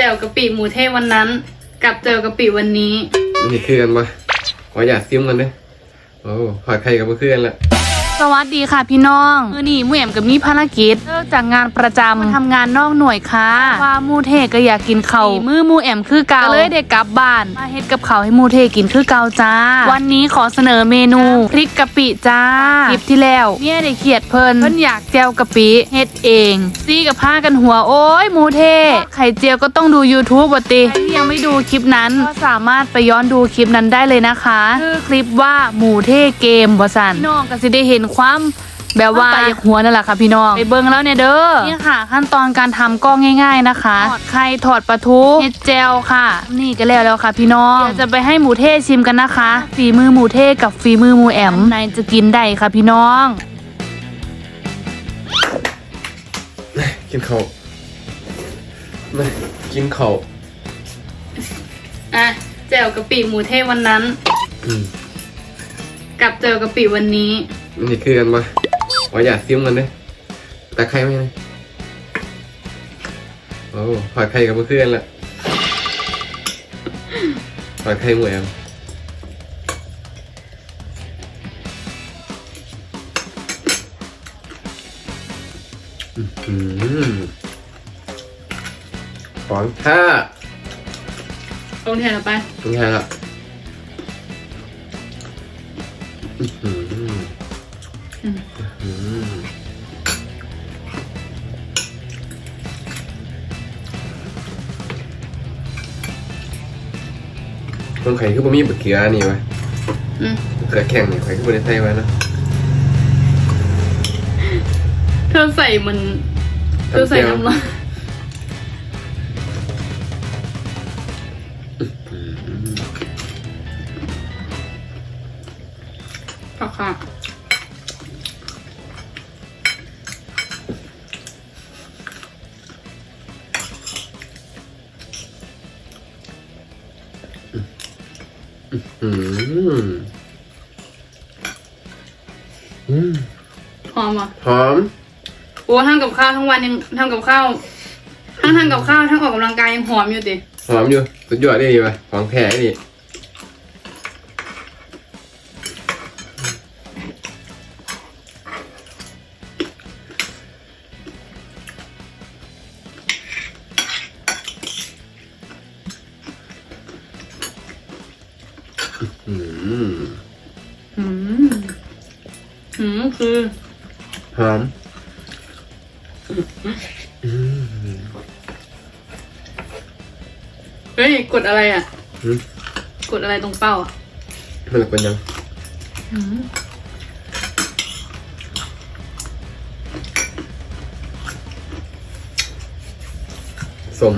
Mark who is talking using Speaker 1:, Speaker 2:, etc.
Speaker 1: แจ่วกะปิหมูเทศวันนั้น กับแจ่วกะปิวันนี้
Speaker 2: นี่คือกันปะขออยากซิมกันเด้อโอ้ขอดไข่กับเพื่อนละ
Speaker 1: สวัสดีค่ะพี่น้องมือนี่มูแอมกับมีภารกิจเลิกจากงานประจำมาทำงานนอกหน่วยค่ะว่ามูเทก็อยากกินเขาวมือมูแอมคือเกาก็เลยได้กลับบ้านมาเฮ็ดกับเขาให้มูเทกินคือเกาจ้า วันนี้ขอเสนอเมนูพริกกะปิจ้าคลิปที่แล้วเนี่ยได้เขียดเพิ่นเพิ่นอยากแจวกะปิเฮ็ดเอง ซี่กับผ้ากันหัวโอ้ยมูเทไข่เจียวก็ต้องดู YouTube บ่ติที่ยังไม่ดูคลิปนั้นก็สามารถไปย้อนดูคลิปนั้นได้เลยนะคะ คือคลิปว่าหมูเทเกมบ่สันพี่น้องก็สิได้เห็นความแบบว่าตายหัวนั่นแหละค่ะพี่น้องไปเบิ่งแล้วเนี่ยเด้อนี่ค่ะ ขั้นตอนการทำก็ง่าย ๆนะคะ ถอดไข่ถอดปลาทูเฮ็ดแจวค่ะ นี่ก็แล้วแล้วค่ะ พี่น้องเดี๋ยวจะไปให้หมูเทชิมกันนะคะ ฝีมือหมูเทกับฝีมือหมูแอมนายจะกินได้ค่ะพี่น้อง
Speaker 2: กินข้าวมากินข้าว
Speaker 1: อะแจ่วกะปิหมูเทศวันนั้น
Speaker 2: อืม
Speaker 1: กับแจ่วกะปิวันนี้
Speaker 2: นี่คือกันปะขออยากซิมกันเด้อตะไคร้ไหมนะโอ้ขอดไข่กับเพื่อนละขอดไข่หมูแอมอืมของท่า
Speaker 1: ตรงแทนเอาไป
Speaker 2: เป็นไงล่ะอื้ อหือ
Speaker 1: อืม
Speaker 2: อื้อหือต้นไข่คือบ่มีบะเขือนี่วะ
Speaker 1: อืม
Speaker 2: บะเขือแข็งนี่ไข่คือบ่ได้ใส่ไว้นะ
Speaker 1: เธอใส่มัน เธอใส่น้ำร้อนค่ะค่ะ
Speaker 2: อืมอืม
Speaker 1: หอมอะ
Speaker 2: หอม
Speaker 1: โอ้ทำกับข้าวทั้งวันยังทำกับข้าวทั้งทำกับข้าวทั้งออกกำลังกายยังหอมอยู่ดิ
Speaker 2: หอมอยู่ สุดยอดได้ดีป่ะของแท้ดิ อืม
Speaker 1: หืมหืมคือ
Speaker 2: หอมอืม
Speaker 1: เฮ้ยกดอะไรอะ
Speaker 2: อืม
Speaker 1: กดอะไรตรงเป้าอะ
Speaker 2: มันเป็นยัง
Speaker 1: หืม
Speaker 2: ส้ม